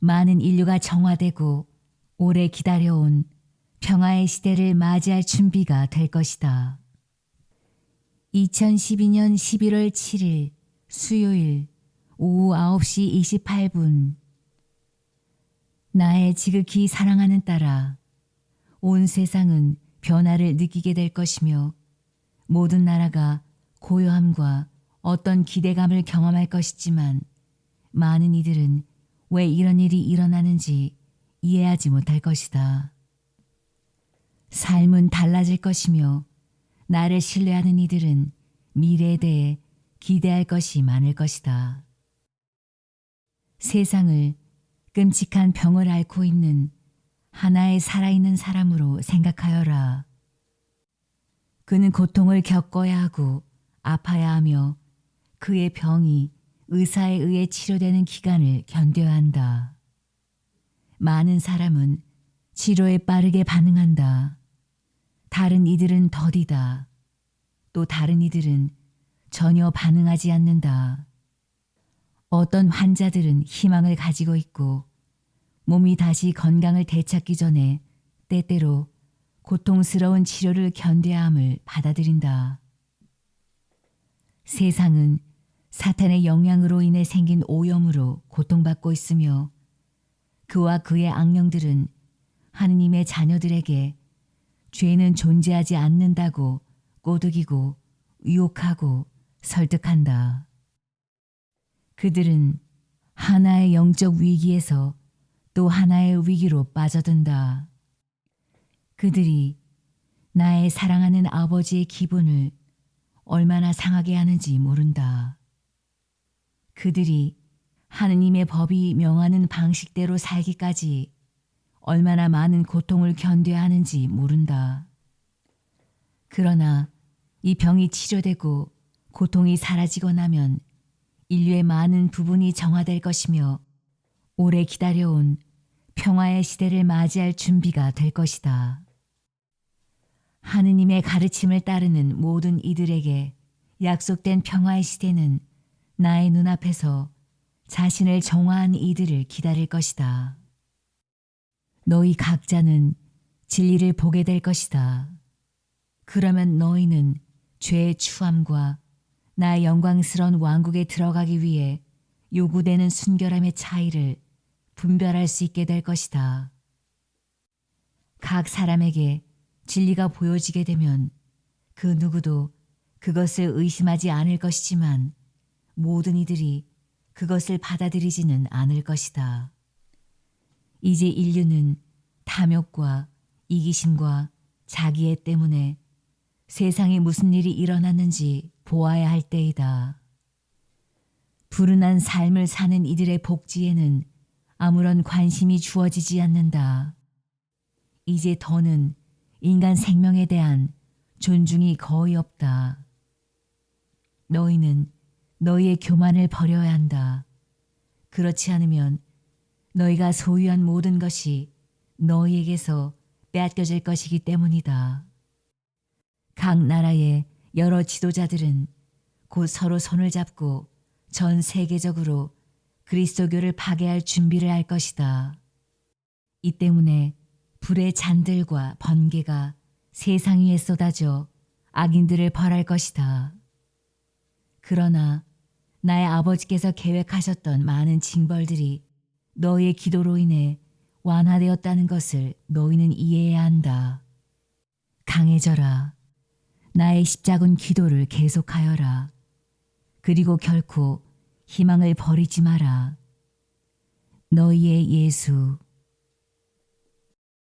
많은 인류가 정화되고 오래 기다려온 평화의 시대를 맞이할 준비가 될 것이다. 2012년 11월 7일 수요일 오후 9시 28분 나의 지극히 사랑하는 딸아 온 세상은 변화를 느끼게 될 것이며 모든 나라가 고요함과 어떤 기대감을 경험할 것이지만 많은 이들은 왜 이런 일이 일어나는지 이해하지 못할 것이다. 삶은 달라질 것이며 나를 신뢰하는 이들은 미래에 대해 기대할 것이 많을 것이다. 세상을 끔찍한 병을 앓고 있는 하나의 살아있는 사람으로 생각하여라. 그는 고통을 겪어야 하고 아파야 하며 그의 병이 의사에 의해 치료되는 기간을 견뎌야 한다. 많은 사람은 치료에 빠르게 반응한다. 다른 이들은 더디다. 또 다른 이들은 전혀 반응하지 않는다. 어떤 환자들은 희망을 가지고 있고 몸이 다시 건강을 되찾기 전에 때때로 고통스러운 치료를 견뎌야 함을 받아들인다. 세상은 사탄의 영향으로 인해 생긴 오염으로 고통받고 있으며 그와 그의 악령들은 하느님의 자녀들에게 죄는 존재하지 않는다고 꼬드기고 유혹하고 설득한다. 그들은 하나의 영적 위기에서 또 하나의 위기로 빠져든다. 그들이 나의 사랑하는 아버지의 기분을 얼마나 상하게 하는지 모른다. 그들이 하느님의 법이 명하는 방식대로 살기까지 얼마나 많은 고통을 견뎌야 하는지 모른다. 그러나 이 병이 치료되고 고통이 사라지고 나면 인류의 많은 부분이 정화될 것이며 오래 기다려온 평화의 시대를 맞이할 준비가 될 것이다. 하느님의 가르침을 따르는 모든 이들에게 약속된 평화의 시대는 나의 눈앞에서 자신을 정화한 이들을 기다릴 것이다. 너희 각자는 진리를 보게 될 것이다. 그러면 너희는 죄의 추함과 나의 영광스러운 왕국에 들어가기 위해 요구되는 순결함의 차이를 분별할 수 있게 될 것이다. 각 사람에게 진리가 보여지게 되면 그 누구도 그것을 의심하지 않을 것이지만 모든 이들이 그것을 받아들이지는 않을 것이다. 이제 인류는 탐욕과 이기심과 자기애 때문에 세상에 무슨 일이 일어났는지 보아야 할 때이다. 불운한 삶을 사는 이들의 복지에는 아무런 관심이 주어지지 않는다. 이제 더는 인간 생명에 대한 존중이 거의 없다. 너희는 너희의 교만을 버려야 한다. 그렇지 않으면 너희가 소유한 모든 것이 너희에게서 빼앗겨질 것이기 때문이다. 각 나라의 여러 지도자들은 곧 서로 손을 잡고 전 세계적으로 그리스도교를 파괴할 준비를 할 것이다. 이 때문에 불의 잔들과 번개가 세상 위에 쏟아져 악인들을 벌할 것이다. 그러나 나의 아버지께서 계획하셨던 많은 징벌들이 너희의 기도로 인해 완화되었다는 것을 너희는 이해해야 한다. 강해져라. 나의 십자군 기도를 계속하여라. 그리고 결코 희망을 버리지 마라. 너희의 예수